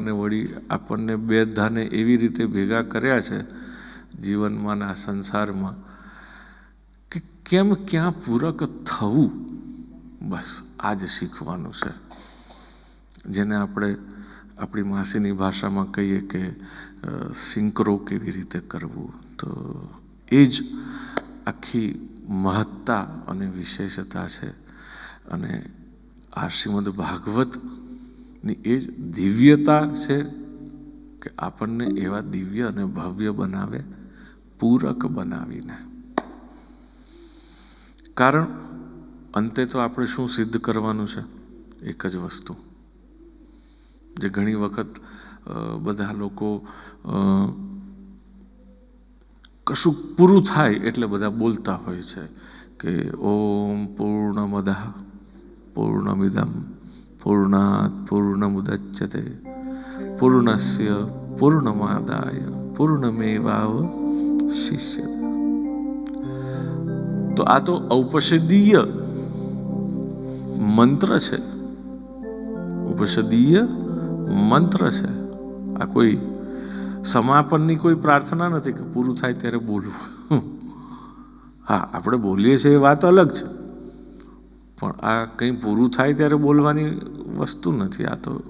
ભગવાને વળી આપણને બે ધાને એવી રીતે ભેગા કર્યા છે જીવનમાં આ સંસારમાં કે કેમ ક્યાં પૂરક થવું? બસ, આ જ શીખવાનું છે. જેને આપણે આપણી માસીની ભાષામાં કહીએ કે સિંકરો કેવી રીતે કરવું? તો એ જ આખી મહત્તા અને વિશેષતા છે. અને આ શ્રીમદ ભાગવતની એ જ દિવ્યતા છે કે આપણને એવા દિવ્ય અને ભવ્ય બનાવે, પૂરક બનાવીને. કારણ અંતે તો આપણે શું સિદ્ધ કરવાનું છે? એક જ વસ્તુ. જે ઘણી વખત બધા લોકો કશું પૂરું થાય એટલે બધા બોલતા હોય છે કે ઓમ પૂર્ણમદ, પૂર્ણમિદમ. પૂર્ણાત પૂર્ણમુદચ્યતે પૂર્ણસ્ય પૂર્ણમાદાય પૂર્ણમેવાવ શિષ્ય તો આ તો ઔપષદીય મંત્ર છે ઉપષદીય મંત્ર છે આ કોઈ સમાપનની કોઈ પ્રાર્થના નથી કે પૂરું થાય ત્યારે બોલવું। હા, આપણે બોલીએ છીએ એ વાત અલગ છે. પણ આ કંઈ પૂરું થાય ત્યારે બોલવાની વસ્તુ નથી. આ તો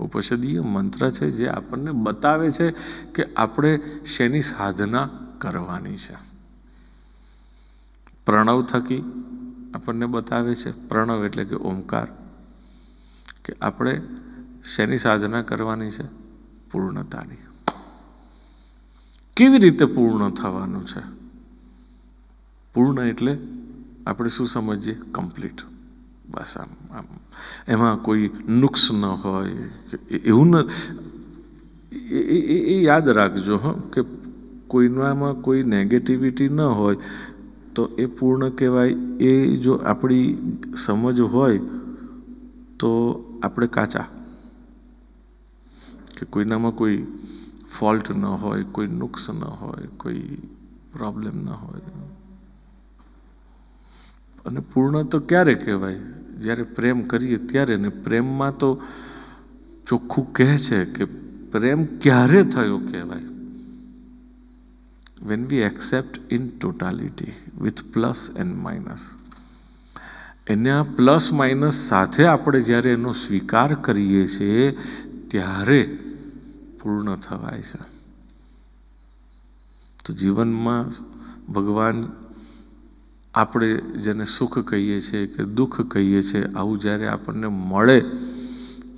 ઉપષદીય મંત્ર છે જે આપણને બતાવે છે કે આપણે શેની સાધના કરવાની છે. પ્રણવ થકી આપણને બતાવે છે, પ્રણવ એટલે કે ઓમકાર, કે આપણે શેની સાધના કરવાની છે? પૂર્ણતાની. કેવી રીતે પૂર્ણ થવાનું છે? પૂર્ણ એટલે આપણે શું સમજીએ? કમ્પ્લીટ બસ આમ આમ. એમાં કોઈ નુક્સ ન હોય એવું ન એ યાદ રાખજો, હં, કે કોઈનામાં કોઈ નેગેટિવિટી ન હોય, તો એ પૂર્ણ કહેવાય. એ જો આપણી સમજ હોય, તો આપણે કાચા. કે કોઈનામાં કોઈ ફોલ્ટ ન હોય, કોઈ નુક્સ ન હોય, કોઈ પ્રોબ્લેમ ન હોય. અને પૂર્ણ તો ક્યારે કહેવાય? જ્યારે પ્રેમ કરીએ ત્યારે ને પ્રેમમાં તો ચોખ્ખું કહે છે કે પ્રેમ ક્યારે થયો કહેવાય? When we accept in totality with plus and minus. એના પ્લસ માઇનસ સાથે આપણે જ્યારે એનો સ્વીકાર કરીએ છીએ, ત્યારે પૂર્ણ થવાય છે. તો જીવનમાં ભગવાન આપણે જેને સુખ કહીએ છીએ કે દુઃખ કહીએ છીએ, આવું જ્યારે આપણને મળે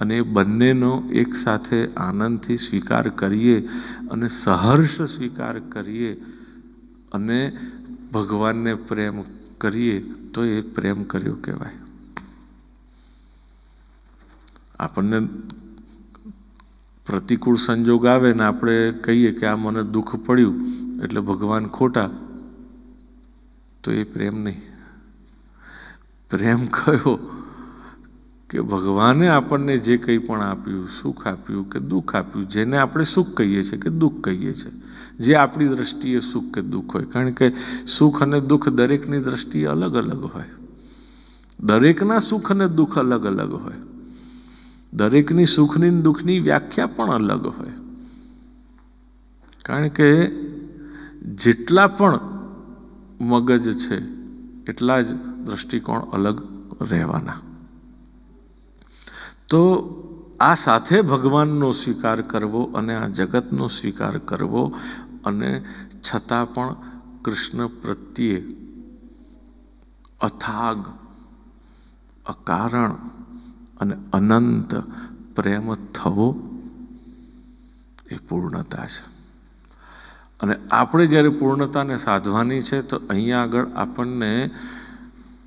અને એ બંનેનો એક સાથે આનંદથી સ્વીકાર કરીએ અને સહર્ષ સ્વીકાર કરીએ અને ભગવાનને પ્રેમ કરીએ, તો એ પ્રેમ કર્યો કહેવાય. આપણને પ્રતિકૂળ સંજોગ આવે ને આપણે કહીએ કે આ મને દુઃખ પડ્યું, એટલે ભગવાન ખોટા તો એ પ્રેમ નહીં. પ્રેમ કયો કે ભગવાને આપણને જે કંઈ પણ આપ્યું, સુખ આપ્યું કે દુઃખ આપ્યું, જેને આપણે સુખ કહીએ છીએ કે દુઃખ કહીએ છીએ. જે આપણી દ્રષ્ટિએ સુખ કે દુઃખ હોય. કારણ કે સુખ અને દુઃખ દરેકની દ્રષ્ટિએ અલગ અલગ હોય. દરેકના સુખ અને દુઃખ અલગ અલગ હોય. દરેકની સુખની દુઃખની વ્યાખ્યા પણ અલગ હોય. કારણ કે જેટલા પણ મગજ છે, એટલા જ દ્રષ્ટિકોણ અલગ રહેવાના. તો આ સાથે ભગવાનનો સ્વીકાર કરવો અને આ જગતનો સ્વીકાર કરવો અને છતાં પણ કૃષ્ણ પ્રત્યે અથાગ, અકારણ અને અનંત પ્રેમ થવો એ પૂર્ણતા છે. અને આપણે જ્યારે પૂર્ણતાને સાધવાની છે, તો અહીંયા આગળ આપણને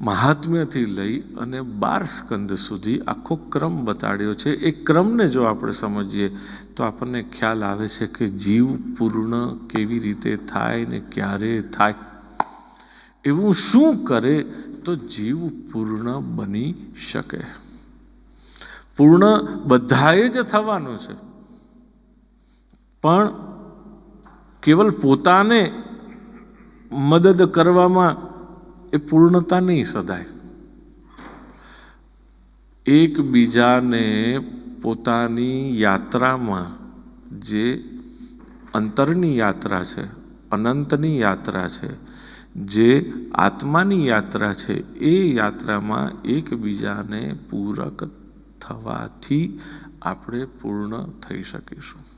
મહાત્મ્યથી લઈ અને બાર સ્કંદ સુધી આખો ક્રમ બતાડ્યો છે. એ ક્રમને જો આપણે સમજીએ, તો આપણને ખ્યાલ આવે છે કે જીવ પૂર્ણ કેવી રીતે થાય ને ક્યારે થાય. એવું શું કરે તો જીવ પૂર્ણ બની શકે? પૂર્ણ બધાએ જ થવાનું છે. પણ કેવલ પોતાને મદદ કરવામાં એ પૂર્ણતા નહીં સદાય. એકબીજાને પોતાની યાત્રામાં જે અંતરની યાત્રા છે, અનંતની યાત્રા છે, જે આત્માની યાત્રા છે, એ યાત્રામાં એકબીજાને પૂરક થવાથી આપણે પૂર્ણ થઈ શકીશું.